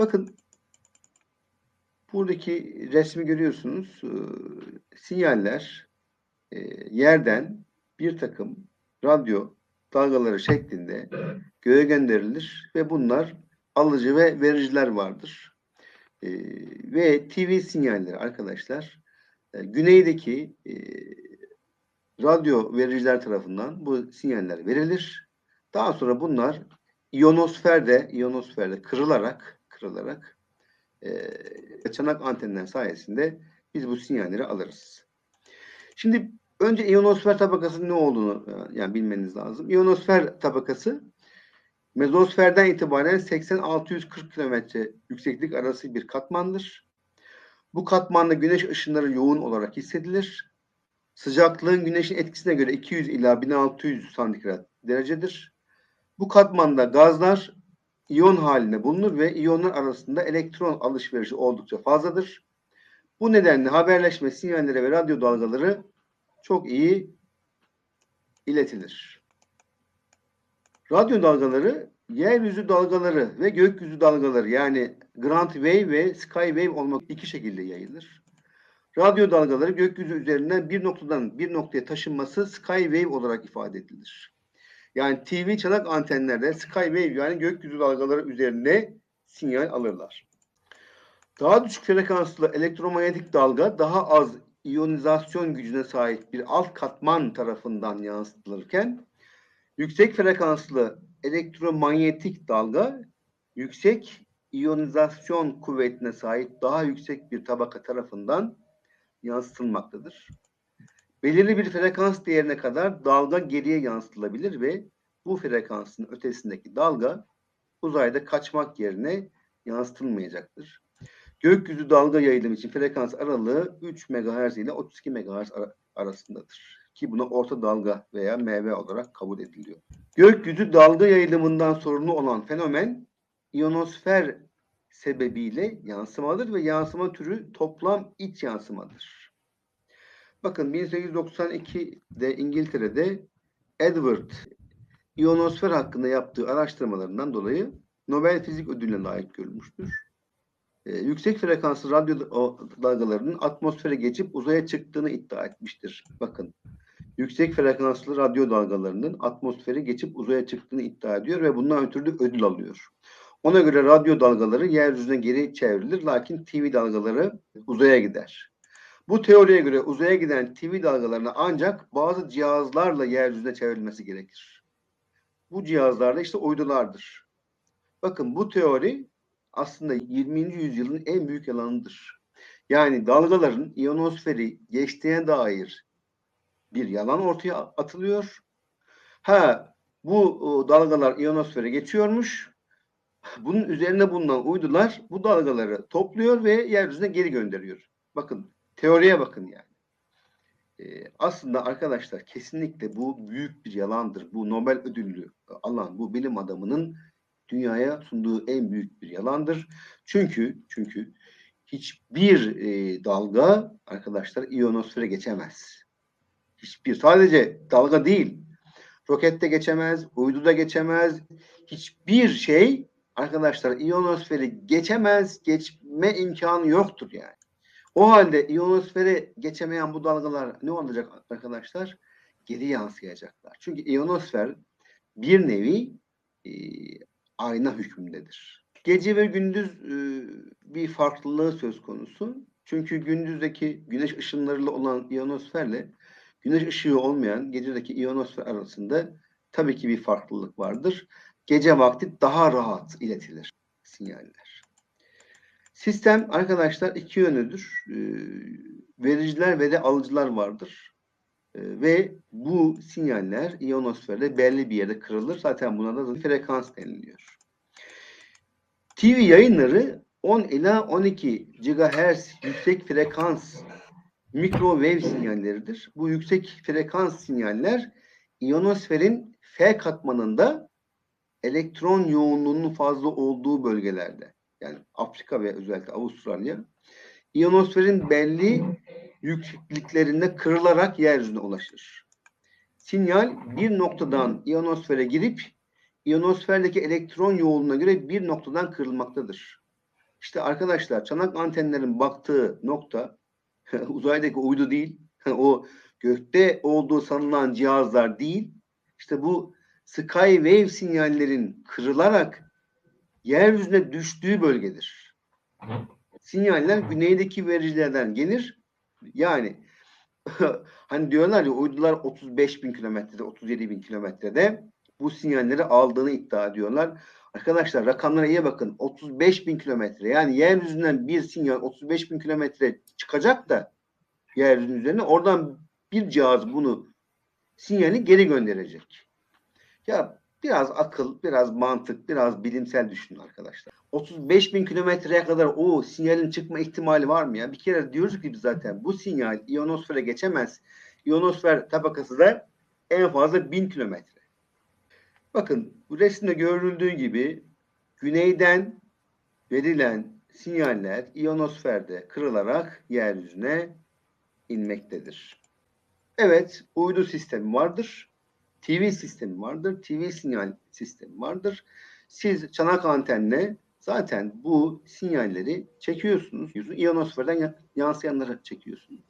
Bakın buradaki resmi görüyorsunuz. Ee, sinyaller e, yerden bir takım radyo dalgaları şeklinde göğe gönderilir ve bunlar alıcı ve vericiler vardır. Ee, ve TV sinyalleri arkadaşlar e, güneydeki e, radyo vericiler tarafından bu sinyaller verilir. Daha sonra bunlar iyonosferde iyonosferde kırılarak kırılarak e, çanak antenler sayesinde biz bu sinyalleri alırız. Şimdi önce iyonosfer tabakasının ne olduğunu e, yani bilmeniz lazım. İyonosfer tabakası mezosferden itibaren 80-640 kilometre yükseklik arası bir katmandır. Bu katmanda güneş ışınları yoğun olarak hissedilir. Sıcaklığın güneşin etkisine göre 200 ila 1600 santigrat derecedir. Bu katmanda gazlar iyon halinde bulunur ve iyonlar arasında elektron alışverişi oldukça fazladır. Bu nedenle haberleşme sinyalleri ve radyo dalgaları çok iyi iletilir. Radyo dalgaları yeryüzü dalgaları ve gökyüzü dalgaları yani ground wave ve sky wave olmak iki şekilde yayılır. Radyo dalgaları gökyüzü üzerinden bir noktadan bir noktaya taşınması sky wave olarak ifade edilir. Yani TV çanak antenlerde sky wave yani gökyüzü dalgaları üzerinde sinyal alırlar. Daha düşük frekanslı elektromanyetik dalga daha az iyonizasyon gücüne sahip bir alt katman tarafından yansıtılırken yüksek frekanslı elektromanyetik dalga yüksek iyonizasyon kuvvetine sahip daha yüksek bir tabaka tarafından yansıtılmaktadır. Belirli bir frekans değerine kadar dalga geriye yansıtılabilir ve bu frekansın ötesindeki dalga uzayda kaçmak yerine yansıtılmayacaktır. Gökyüzü dalga yayılımı için frekans aralığı 3 MHz ile 32 MHz arasındadır. Ki buna orta dalga veya MV olarak kabul ediliyor. Gökyüzü dalga yayılımından sorumlu olan fenomen iyonosfer sebebiyle yansımadır ve yansıma türü toplam iç yansımadır. Bakın 1892'de İngiltere'de Edward iyonosfer hakkında yaptığı araştırmalarından dolayı Nobel Fizik Ödülü'ne layık görülmüştür. Ee, yüksek frekanslı radyo dalgalarının atmosfere geçip uzaya çıktığını iddia etmiştir. Bakın yüksek frekanslı radyo dalgalarının atmosfere geçip uzaya çıktığını iddia ediyor ve bundan ötürü ödül alıyor. Ona göre radyo dalgaları yeryüzüne geri çevrilir lakin TV dalgaları uzaya gider. Bu teoriye göre uzaya giden TV dalgalarına ancak bazı cihazlarla yeryüzüne çevrilmesi gerekir. Bu cihazlar da işte uydulardır. Bakın bu teori aslında 20. yüzyılın en büyük yalanıdır. Yani dalgaların iyonosferi geçtiğine dair bir yalan ortaya atılıyor. Ha bu dalgalar iyonosfere geçiyormuş. Bunun üzerine bulunan uydular bu dalgaları topluyor ve yeryüzüne geri gönderiyor. Bakın teoriye bakın yani. Ee, aslında arkadaşlar kesinlikle bu büyük bir yalandır. Bu Nobel ödüllü alan bu bilim adamının dünyaya sunduğu en büyük bir yalandır. Çünkü çünkü hiçbir e, dalga arkadaşlar iyonosfere geçemez. Hiçbir sadece dalga değil. Rokette geçemez, uyduda geçemez. Hiçbir şey arkadaşlar iyonosferi geçemez, geçme imkanı yoktur yani. O halde iyonosfere geçemeyen bu dalgalar ne olacak arkadaşlar? Geri yansıyacaklar. Çünkü iyonosfer bir nevi e, ayna hükmündedir. Gece ve gündüz e, bir farklılığı söz konusu. Çünkü gündüzdeki güneş ışınlarıyla olan iyonosferle güneş ışığı olmayan gecedeki iyonosfer arasında tabii ki bir farklılık vardır. Gece vakti daha rahat iletilir sinyaller. Sistem arkadaşlar iki yönlüdür. E, vericiler ve de alıcılar vardır. E, ve bu sinyaller iyonosferde belli bir yerde kırılır. Zaten buna da frekans deniliyor. TV yayınları 10 ila 12 GHz yüksek frekans mikrowave sinyalleridir. Bu yüksek frekans sinyaller iyonosferin F katmanında elektron yoğunluğunun fazla olduğu bölgelerde yani Afrika ve özellikle Avustralya iyonosferin belli yüksekliklerinde kırılarak yeryüzüne ulaşır. Sinyal bir noktadan iyonosfere girip iyonosferdeki elektron yoğunluğuna göre bir noktadan kırılmaktadır. İşte arkadaşlar çanak antenlerin baktığı nokta uzaydaki uydu değil. o gökte olduğu sanılan cihazlar değil. İşte bu Skywave sinyallerin kırılarak yeryüzüne düştüğü bölgedir. Sinyaller güneydeki vericilerden gelir. Yani hani diyorlar ya uydular 35 bin kilometrede, 37 bin kilometrede bu sinyalleri aldığını iddia ediyorlar. Arkadaşlar rakamlara iyi bakın. 35 bin kilometre yani yeryüzünden bir sinyal 35 bin kilometre çıkacak da yeryüzünün üzerine oradan bir cihaz bunu sinyali geri gönderecek. Ya biraz akıl, biraz mantık, biraz bilimsel düşünün arkadaşlar. 35 bin kilometreye kadar o sinyalin çıkma ihtimali var mı ya? Bir kere diyoruz ki biz zaten bu sinyal iyonosfere geçemez. İyonosfer tabakası da en fazla 1000 kilometre. Bakın bu resimde görüldüğü gibi güneyden verilen sinyaller iyonosferde kırılarak yeryüzüne inmektedir. Evet, uydu sistemi vardır. TV sistemi vardır. TV sinyal sistemi vardır. Siz çanak antenle zaten bu sinyalleri çekiyorsunuz. İyonosferden yansıyanları çekiyorsunuz.